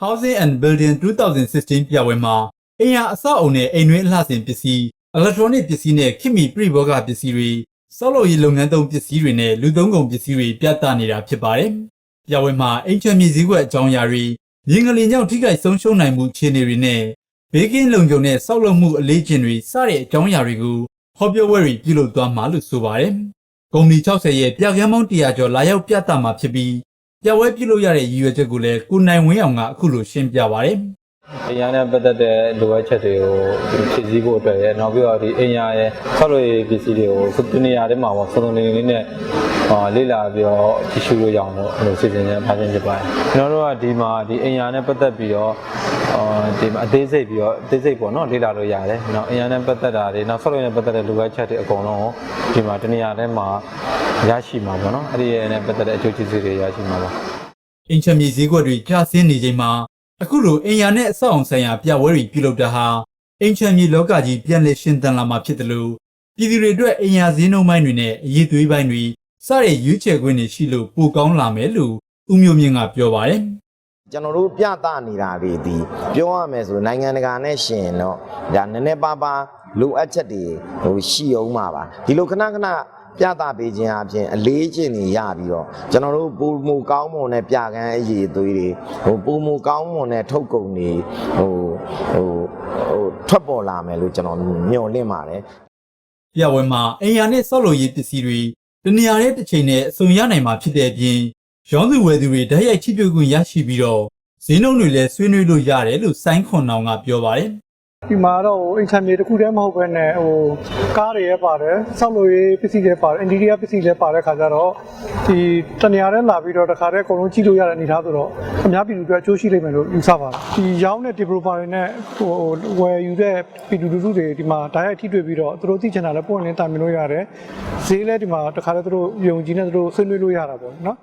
Housing and Building 2016ပြပွဲမှာအိမ်ယာအဆောက်အုံနဲ့အိမ်တွင်းအလှဆင်ပစ္စည်း electronic ပစ္စည်းနဲ့ခင်မီပြိဘောဂပစ္စည်းတွေစောက်လုပ်ရေးလုပ်ငန်းသုံးပစ္စည်းတွေနဲ့လူသုံးကုန်ပစ္စည်းတွေပြသနေတာဖြစ်ပါတယ်။ပြပွဲမှာအိမ်ချမ်းမြေစည်းကွက်အကြောင်းအရာတွေမြင်းကလေးကြောင့်ထိခိုက်ဆုံးရှုံးနိုင်မှုခြေအနေတွေနဲ့ဘေးကင်းလုံခြုံတဲ့စောက်လုပ်မှုအလေးကျင့်တွေစတဲ့အကြောင်းအရာတွေကိုဟောပြောပွဲတွေပြုလုပ်သွားမှာလို့ဆိုပါတယ်။ကုမ္ပဏီ60ရဲ့ပြကမ်းမောင်း100ကျော်လာရောက်ပြသမှာဖြစ်ပြီး ပြပွဲပြုလုပ်ရတဲ့ရည်ရွယ်ချက်ကိုလည်းကိုနိုင်ဝင်းအောင်ကအခုလိုရှင်းပြပါတယ်။ အင်ယာနဲ့ပတ်သက်တဲ့လိုအပ်ချက်တွေကိုဖြည့်ဆည်းဖို့အတွက်ရယ်နောက်ပြီးတော့ဒီအင်ယာရဲ့ဆောက်လုပ်ရေးပစ္စည်းတွေကိုစတူနေရာထဲမှာပေါ့စုံစုံလင်လင်လေးနဲ့အာလေ့လာပြီးတော့ကြည့်ရှုလို့ရအောင်လို့အဲ့လိုစီစဉ်ခြင်းဖားခြင်းဖြစ်ပါတယ်ကျွန်တော်တို့ကဒီမှာဒီအင်ယာနဲ့ပတ်သက်ပြီးတော့အာဒီမှာအသေးစိတ်ပြီးတော့အသေးစိတ်ပေါ့နော်လေ့လာလို့ရတယ်နောက်အင်ယာနဲ့ပတ်သက်တာတွေနောက်ဆောက်လုပ်ရေးနဲ့ပတ်သက်တဲ့လိုအပ်ချက်တွေအကုန်လုံးကိုဒီမှာတနေရာထဲမှာရရှိမှာပေါ့နော်အဲ့ဒီရဲ့နဲ့ပတ်သက်တဲ့အကျိုးကျေးဇူးတွေရရှိမှာပါအင်ချမီဈေးကွက်တွေကျဆင်းနေချိန်မှာ အခုလိုအင်ယာနဲ့အဆောက်အုံဆိုင်ရာပြပွဲတွေပြုလုပ်တာဟာအင်ချမီလောကကြီးပြန်လည်ရှင်သန်လာမှာဖြစ်တယ်လို့ပြည်သူတွေအတွက်အင်ယာဈေးနှုန်းပိုင်းတွေနဲ့အရေးသွေးပိုင်းတွေစတဲ့ရွေးချယ်ခွင့်တွေရှိလို့ပိုကောင်းလာမယ်လို့ဦးမျိုးမြင့်ကပြောပါတယ်ကျွန်တော်တို့ပြသနေတာတွေဒီပြောရမယ်ဆိုနိုင်ငံတကာနဲ့ရှင်တော့ဒါနည်းနည်းပါးပါးလိုအပ်ချက်တွေဟိုရှိအောင်ပါပါဒီလိုခဏခဏ ပြသပေးခြင်းအပြင်အလေးကျင့်နေရပြီးတော့ကျွန်တော်တို့ပုံမူကောင်းမွန်တဲ့ပြကန်းအရေးသွေးတွေဟိုပုံမူကောင်းမွန်တဲ့ထုတ်ကုန်တွေဟိုဟိုဟိုထွက်ပေါ်လာမယ်လို့ကျွန်တော်မျှော်လင့်ပါတယ်ပြပွဲမှာအင်ယာနဲ့ဆောက်လုပ်ရေးပစ္စည်းတွေတနေရာတဲ့တစ်ချိန်နဲ့အစုံရနိုင်မှာဖြစ်တဲ့အပြင်ရောင်းသူဝယ်သူတွေဓာတ်ရိုက်ချိပြခွင့်ရရှိပြီးတော့ဈေးနှုန်းတွေလည်းဆွေးနွေးလို့ရတယ်လို့စိုင်းခွန်နောင်ကပြောပါတယ် ဒီမှာတော့ဟိုအင်ချမ်မြေတစ်ခုတည်းမဟုတ်ဘဲနဲ့ဟိုကားတွေလည်းပါတယ်ဆောက်လုပ်ရေးပစ္စည်းတွေပါတယ်အင်တီရီယာပစ္စည်းတွေပါတယ်ခါကြတော့ဒီတနေရာထဲလာပြီးတော့တခါတည်းအကုန်လုံးကြည့်လို့ရတဲ့အနေအထားဆိုတော့အများပြည်သူတွေအကျိုးရှိလိမ့်မယ်လို့ယူဆပါတယ်ဒီရောင်းတဲ့ developer တွေနဲ့ဟိုဝယ်ယူတဲ့ပြည်သူလူထုတွေဒီမှာဓာတ်ရိုက်ထိတွေ့ပြီးတော့သူတို့သိချင်တာလည်းပုံနဲ့တိုင်မြင်လို့ရတယ်ဈေးလည်းဒီမှာတခါတည်းသူတို့ယုံကြည်နဲ့သူတို့ဆွေးနွေးလို့ရတာပေါ့နော်